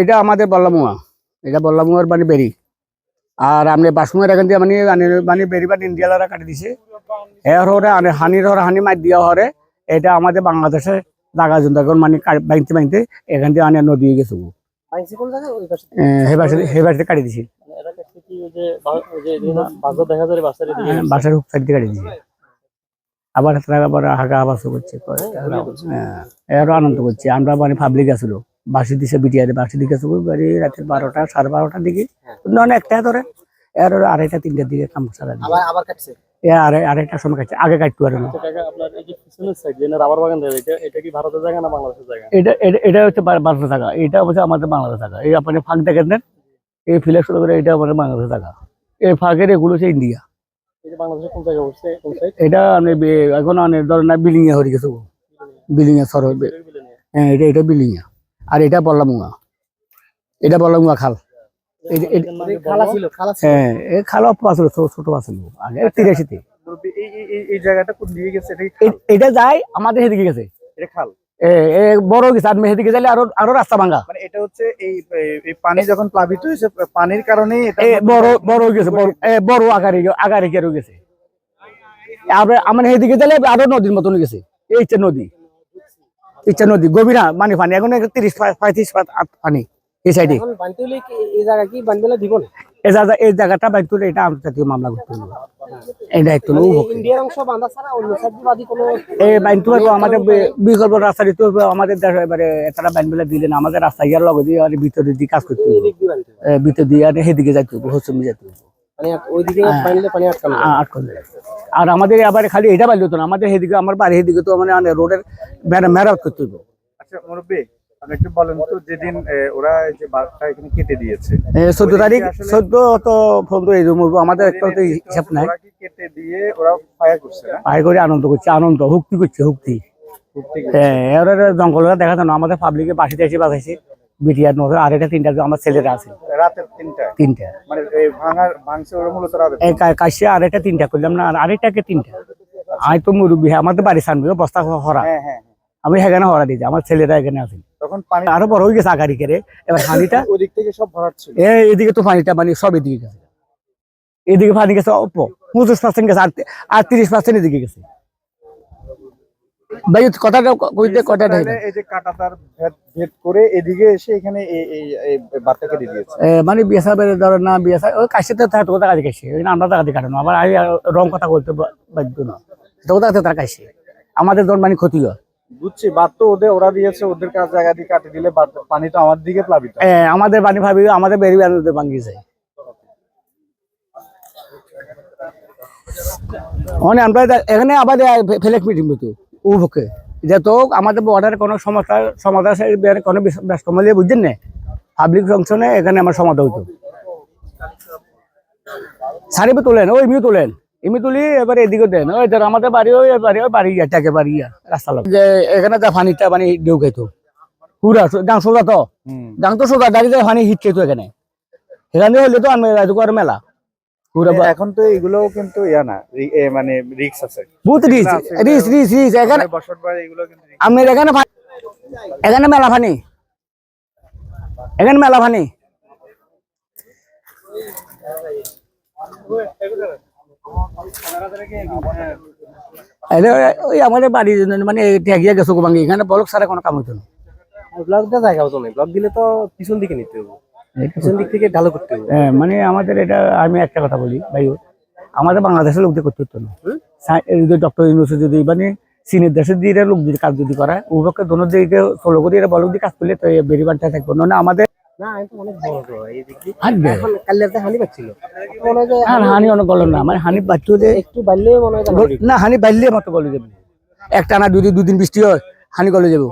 এটা আমাদের বল্লামুয়া। এটা বল্লামুয়ার মানে বেরি আর আপনি বাসমুয়ার এখান দিয়ে মানে মানে বেরি বা ইন্ডিয়ালারা কাটি দিছে। এর হরে আনে হানির হরে হানি মার দিয়া হরে এটা আমাদের বাংলাদেশে জন্য এখন মানে বাইনতে বাইনতে এখান দিয়ে আনে নদী গেছে হেবাসে কাটি দিছি। মানে বাসার হ্যাঁ, হুক সাইড দিয়ে কাটি দিছি। আবার করছে। হ্যাঁ, এরও আনন্দ করছে। আমরা মানে পাবলিক আসলো। বাসি দিছে বিটিআরে বাসি দিকে বাড়ি রাতের বারোটা সাড়ে বারোটার দিকে। নন একটা ধরে এর আড়াইটা তিনটার দিকে কাম সারা আবার আবার কাটছে? আড়াইটার সময় কাটছে আগে কাটতে পারে না। আচ্ছা এটা এটা কি ভারতের জায়গা বাংলাদেশের জায়গা? এটা এটা- এটা হচ্ছে হচ্ছে আমাদের বাংলাদেশ টাকা এই আপনি ফাঁক দেখেন দেন এই ফিলার শুরু করে এটা আমাদের বাংলাদেশ টাকা এই ফাঁকের এগুলো হচ্ছে ইন্ডিয়া। এই যে বাংলাদেশের কোন জায়গায় বসছে এটা আপনি এখন অনেক ধরেন না বিল্ডিং এ হয়ে গেছে বিল্ডিং এ সর হ্যাঁ এটা এটা বিল্ডিং এ আর এটা বল্লামুয়া এটা বল্লামুয়া খাল। হ্যাঁ এই ছোট আগে তিরাশিতে। এই জায়গাটা কোন দিকে গেছে? এটা যায় আমাদের সেদিকে গেছে। এটা বড় গেছে আর মেহেদিকে গেলে আরও আরও রাস্তা ভাঙা। মানে এটা হচ্ছে এই পানি যখন প্লাবিত হয়েছে পানির কারণেই এ বড় বড় গেছে বড় আকারে আকারে গেছে। আমরা গেলে আরও নদীর মতন গেছে। এই নদী। ইচ্ছা নদী গভীর মানে পানি এখন তিরিশ পঁয়ত্রিশ পানি এই সাইডে এই। জায়গা কি বানতেলে দিব না? এই জায়গা এই জায়গাটা বাইক তুলে এটা আন্তর্জাতিক মামলা করতে হবে। এই মানে ইন্ডিয়ার অংশ বাঁধা ছাড়া অন্য সাইড কোনো এই বাইন তুলে আমাদের বিকল্প রাস্তা দিতে হবে আমাদের দেশে এবারে তারা বাইন বেলা দিলে না আমাদের রাস্তা ইয়ার লগে দিয়ে আর ভিতরে দিয়ে কাজ করতে হবে। ভিতর দিয়ে আর সেদিকে যাইতে হবে হবে। মানে দেয়। আর আমাদের আবার খালি এটা না আমাদের সেদিকে আমার বাড়ি সেদিকে তো মানে রোডের মেরা- মেরামত করতে হবে আচ্ছা মুরব্বী একটু বলেন তো যেদিন ওরা যে বাঘটা এখানে কেটে দিয়েছে চোদ্দ তারিখ চোদ্দ তো এই আমাদের একটা তো হিসাব নাই। কেটে দিয়ে ওরা ফায়ার করছে না? করে আনন্দ করছে আনন্দ হুক্তি করছে হুক্তি জঙ্গলরা না আমাদের পাবলিকে বাসিতে এসে বাঁচাইছে। বিটিআর নজর আর এটা তিনটা আমার ছেলেরা আছে। রাতের তিনটায় তিনটা। মানে এই ভাঙার ভাঙছে ওরা মূলত রাতের এই কাশি আরেকটা তিনটা করলাম না আর আরেকটাকে তিনটা। আমি তো মুরব্বী আমাদের বাড়ি সামনে বস্তা হরা। হ্যাঁ হ্যাঁ হ্যাঁ। আমি সেখানে হরা দিয়েছি আমার ছেলেরা এখানে আছে। তখন পানি আরও বড় হয়ে গেছে আগারি করে এবার হানিটা ওদিক থেকে সব ভরাট ছিল। এদিকে তো পানিটা মানে সব এদিকে গেছে। এদিকে পানি গেছে অল্প। পঁচিশ পার্সেন্ট গেছে আর তিরিশ পার্সেন্ট এদিকে গেছে। ভাই কথাটা কইতে কথাটা এই যে কাটাতার ভেদ করে এদিকে এসে এখানে এই এই এই বাচ্চা দিয়েছে। মানে বিয়েসা বেড়ে ধরো না বিয়েসা ওই কাশিতে কথা কাজে কাশি? আমরা কাটানো আবার আমি রং কথা বলতে বাধ্য না। তার কাশি? আমাদের ধর মানে ক্ষতি হয়। বুঝছি বাদ তো ওদের ওরা দিয়েছে ওদের কাছ জায়গা দিয়ে কাটে দিলে পানি তো আমার দিকে প্লাবিত। এ, আমাদের পানি ভাবি আমাদের বেরিয়ে আনতে ভাঙ্গি যায় মানে আমরা এখানে আবার ফেলেক মিটিং তো উভকে যে তো আমাদের বর্ডার কোনো সমস্যা সমাধান কোনো বিশ- ব্যস্ত মিলিয়ে বুঝছেন না? পাবলিক ফাংশনে এখানে আমার সমাধান হইতো। সারিবে তোলেন ওই এমনি তোলেন। এমনি তুলি এবার এদিকে দেন। ওই ধর আমাদের বাড়ি ওই বাড়ি ওই বাড়ি ইয়াটাকে বাড়ি রাস্তা লাগে যে এখানে যা পানিটা মানে ঢেউ খাইতো। পুরা গান সোজা তো। গান তো সোজা দাঁড়িয়ে পানি হিট খেতো এখানে। এখানে হলে তো আমি মেলা। এখন তো এগুলো কিন্তু ইয়া না মানে রিক্স আছে। বহুত রিস রিস রিস রিস এখানে এগুলো কিন্তু এখানে এখানে মেলা পানি এখানে মেলা এলে ওই আমাদের বাড়ির জন্য মানে ঠেকিয়া গেছো এখানে বলক সারা কোনো কাম হইতো না। ব্লক দেওয়া জায়গা হতো না। ব্লক দিলে তো পিছন দিকে নিতে হবে পিছন দিক থেকে ঢালু করতে হবে। হ্যাঁ, মানে আমাদের এটা আমি একটা কথা বলি ভাই আমাদের বাংলাদেশের লোকদের করতে হতো না। ডক্টর ইউনিভার্সিটি যদি মানে চীনের দেশের দিয়ে লোক যদি কাজ যদি করায় উভয়কে দোনো দিকে ফলো করে এরা বলক দিয়ে কাজ করলে তো বেরিবারটা থাকব। না আমাদের হানি অনেক গল না মানে হানি একটু বাড়লে না হানি বাড়লে মতো গলে যাবে। একটা না দুদিন দুদিন বৃষ্টি হয় হানি গলে যাবে।